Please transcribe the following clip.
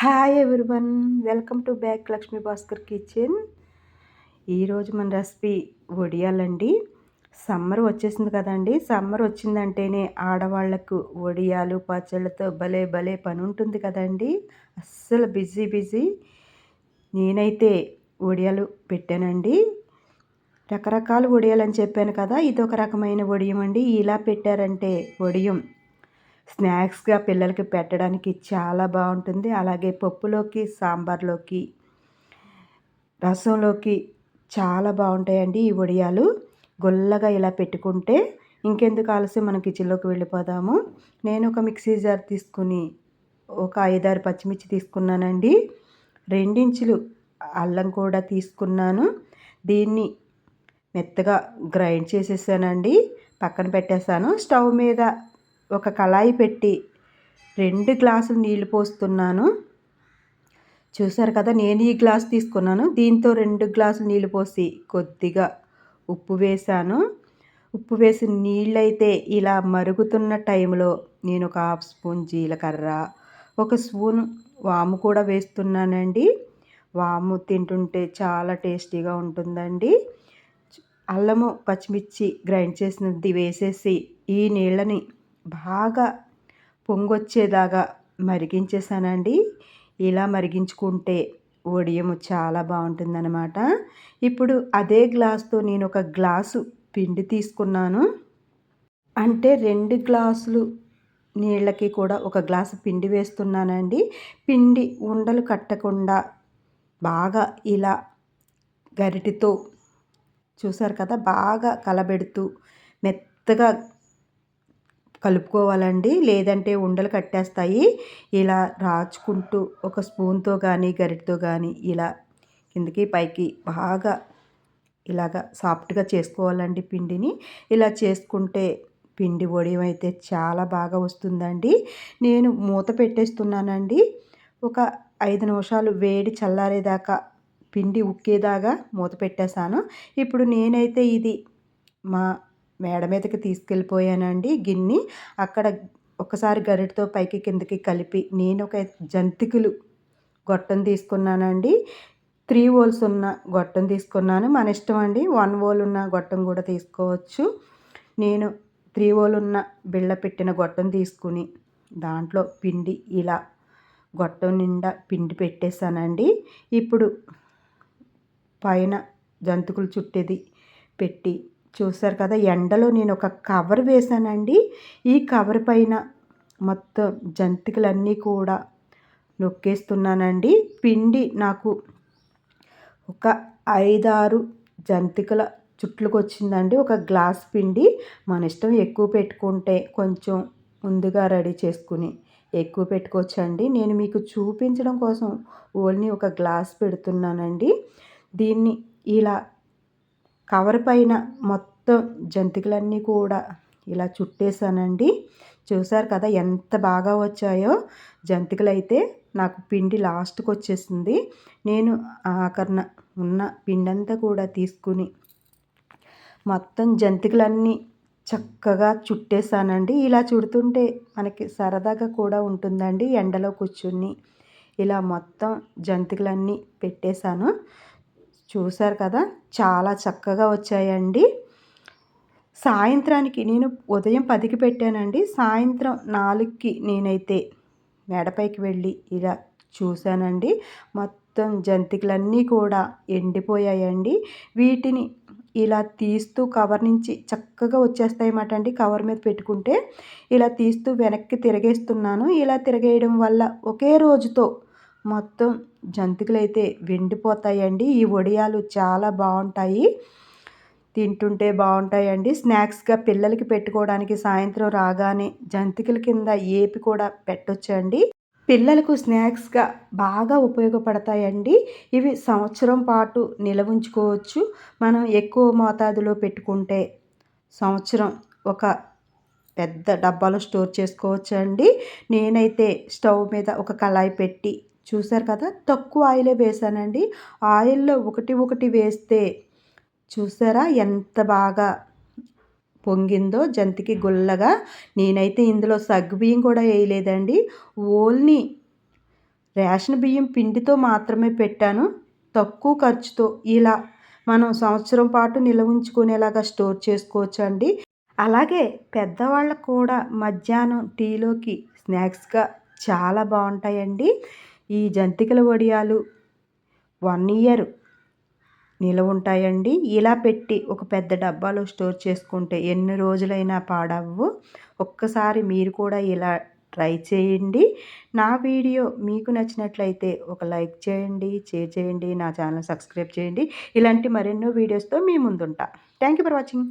Hi everyone welcome to back Lakshmi Bhaskar kitchen ఈరోజు మన recipe వడియాలండి. Summer వచ్చేసింది కదండి. సమ్మర్ వచ్చిందంటేనే ఆడవాళ్ళకు వడియాలు పచ్చళ్ళతో భలే భలే పని ఉంటుంది కదండి. అస్సలు బిజీ బిజీ. నేనైతే వడియాలు పెట్టానండి. రకరకాల వడియాలు అని చెప్పాను కదా ఇది ఒక రకమైన వడియం అండి. ఇలా పెట్టారంటే వడియం స్నాక్స్గా పిల్లలకి పెట్టడానికి చాలా బాగుంటుంది. అలాగే పప్పులోకి సాంబార్లోకి రసంలోకి చాలా బాగుంటాయండి ఈ వడియాలు. గొల్లగా ఇలా పెట్టుకుంటే ఇంకెందుకు ఆలస్యం మనం కిచెన్లోకి వెళ్ళిపోదాము. నేను ఒక మిక్సీ జార్ తీసుకుని ఒక ఐదారు పచ్చిమిర్చి తీసుకున్నానండి. రెండించులు అల్లం కూడా తీసుకున్నాను. దీన్ని మెత్తగా గ్రైండ్ చేసేసానండి. పక్కన పెట్టేశాను. స్టవ్ మీద ఒక కళాయి పెట్టి రెండు గ్లాసులు నీళ్ళు పోస్తున్నాను. చూసారు కదా నేను ఈ గ్లాస్ తీసుకున్నాను. దీంతో రెండు గ్లాసులు నీళ్ళు పోసి కొద్దిగా ఉప్పు వేసాను ఉప్పు వేసిన నీళ్ళైతే ఇలా మరుగుతున్న టైంలో నేను ఒక హాఫ్ స్పూన్ జీలకర్ర ఒక స్పూన్ వాము కూడా వేస్తున్నానండి. వాము తింటుంటే చాలా టేస్టీగా ఉంటుందండి. అల్లము పచ్చిమిర్చి గ్రైండ్ చేసినది వేసేసి ఈ నీళ్ళని బాగా పొంగొచ్చేదాకా మరిగించేసానండి ఇలా మరిగించుకుంటే ఒడియము చాలా బాగుంటుందన్నమాట. ఇప్పుడు అదే గ్లాస్తో నేను ఒక గ్లాసు పిండి తీసుకున్నాను. అంటే రెండు గ్లాసులు నీళ్ళకి కూడా ఒక గ్లాసు పిండి వేస్తున్నానండి. పిండి ఉండలు కట్టకుండా బాగా ఇలా గరిటితో చూసారు కదా బాగా కలబెడుతూ మెత్తగా కలుపుకోవాలండి. లేదంటే ఉండలు కట్టేస్తాయి. ఇలా రాచుకుంటూ ఒక స్పూన్తో కానీ గరిటతో కానీ ఇలా కిందకి పైకి బాగా ఇలాగా సాఫ్ట్గా చేసుకోవాలండి పిండిని. ఇలా చేసుకుంటే పిండి వడియం అయితే చాలా బాగా వస్తుందండి. నేను మూత పెట్టేస్తున్నానండి. ఒక ఐదు నిమిషాలు వేడి చల్లారేదాకా పిండి ఉక్కేదాగా మూత పెట్టేశాను. ఇప్పుడు నేనైతే ఇది మా మేడ మీదకి తీసుకెళ్ళిపోయానండి గిన్ని. అక్కడ ఒకసారి గరిటతో పైకి కిందకి కలిపి నేను ఒక జంతికలు గొట్టం తీసుకున్నానండి. త్రీ ఓల్స్ ఉన్న గొట్టం తీసుకున్నాను. మన ఇష్టం అండి వన్ ఓల్ ఉన్న గొట్టం కూడా తీసుకోవచ్చు. నేను త్రీ ఓల్ ఉన్న బిళ్ళ పెట్టిన గొట్టం తీసుకుని దాంట్లో పిండి ఇలా గొట్టం నిండా పిండి పెట్టేశానండి. ఇప్పుడు పైన జంతుకులు చుట్టేది పెట్టి చూసారు కదా ఎండలో నేను ఒక కవర్ వేశానండి. ఈ కవర్ పైన మొత్తం జంతికలన్నీ కూడా నొక్కేస్తున్నానండి. పిండి నాకు ఒక ఐదారు జంతికల చుట్లకు వచ్చిందండి ఒక గ్లాస్ పిండి మన ఇష్టం ఎక్కువ పెట్టుకుంటే కొంచెం ముందుగా రెడీ చేసుకుని ఎక్కువ పెట్టుకోవచ్చండి. నేను మీకు చూపించడం కోసం ఓన్లీ ఒక గ్లాస్ పెడుతున్నానండి. దీన్ని ఇలా కవర్ పైన మొత్తం జంతికలన్నీ కూడా ఇలా చుట్టేసానండి. చూసారు కదా ఎంత బాగా వచ్చాయో. జంతికలు అయితే నాకు పిండి లాస్ట్కి వచ్చేసింది నేను ఆఖరణ ఉన్న పిండి అంతా కూడా తీసుకుని మొత్తం జంతికలన్నీ చక్కగా చుట్టేసానండి. ఇలా చుడుతుంటే మనకి సరదాగా కూడా ఉంటుందండి ఎండలో కూర్చుని. ఇలా మొత్తం జంతికలన్నీ పెట్టేశాను. చూశారు కదా? చాలా చక్కగా వచ్చాయండి. సాయంత్రానికి నేను ఉదయం పదికి పెట్టానండి. సాయంత్రం నాలుగుకి నేనైతే మేడపైకి వెళ్ళి ఇలా చూశానండి. మొత్తం జంతికలన్నీ కూడా ఎండిపోయాయండి. వీటిని ఇలా తీస్తూ కవర్ నుంచి చక్కగా వచ్చేస్తాయన్నమాట అండి కవర్ మీద పెట్టుకుంటే. ఇలా తీస్తూ వెనక్కి తిరగేస్తున్నాను. ఇలా తిరగేయడం వల్ల ఒకే రోజుతో మొత్తం జంతికలు అయితే వెండిపోతాయండి. ఈ వడియాలు చాలా బాగుంటాయి. తింటుంటే బాగుంటాయండి. స్నాక్స్గా పిల్లలకి పెట్టుకోవడానికి సాయంత్రం రాగానే జంతికల కింద ఏపి కూడా పెట్టొచ్చండి. పిల్లలకు స్నాక్స్గా బాగా ఉపయోగపడతాయండి. ఇవి సంవత్సరం పాటు నిలవ ఉంచుకోవచ్చు. మనం ఎక్కువ మోతాదులో పెట్టుకుంటే సంవత్సరం ఒక పెద్ద డబ్బాలో స్టోర్ చేసుకోవచ్చు అండి నేనైతే స్టవ్ మీద ఒక కళాయి పెట్టి చూసారు కదా? తక్కువ ఆయిలే వేసానండి ఆయిల్లో ఒకటి ఒకటి వేస్తే చూసారా ఎంత బాగా పొంగిందో జంతికి గుల్లగా. నేనైతే ఇందులో సగ్గుబియ్యం కూడా వేయలేదండి. ఓన్లీ రేషన్ బియ్యం పిండితో మాత్రమే పెట్టాను. తక్కువ ఖర్చుతో ఇలా మనం సంవత్సరం పాటు నిల్వ ఉంచుకునేలాగా స్టోర్ చేసుకోవచ్చు అండి అలాగే పెద్దవాళ్ళకు కూడా మధ్యాహ్నం టీలోకి స్నాక్స్గా చాలా బాగుంటాయండి. ఈ జంతికల వడియాలు వన్ ఇయర్ నిలవ ఉంటాయండి. ఇలా పెట్టి ఒక పెద్ద డబ్బాలో స్టోర్ చేసుకుంటే ఎన్ని రోజులైనా పాడవు ఒక్కసారి మీరు కూడా ఇలా ట్రై చేయండి. నా వీడియో మీకు నచ్చినట్లయితే ఒక లైక్ చేయండి షేర్ చేయండి నా ఛానల్ సబ్స్క్రైబ్ చేయండి. ఇలాంటి మరెన్నో వీడియోస్తో మీ ముందుంటా. Thank you for watching.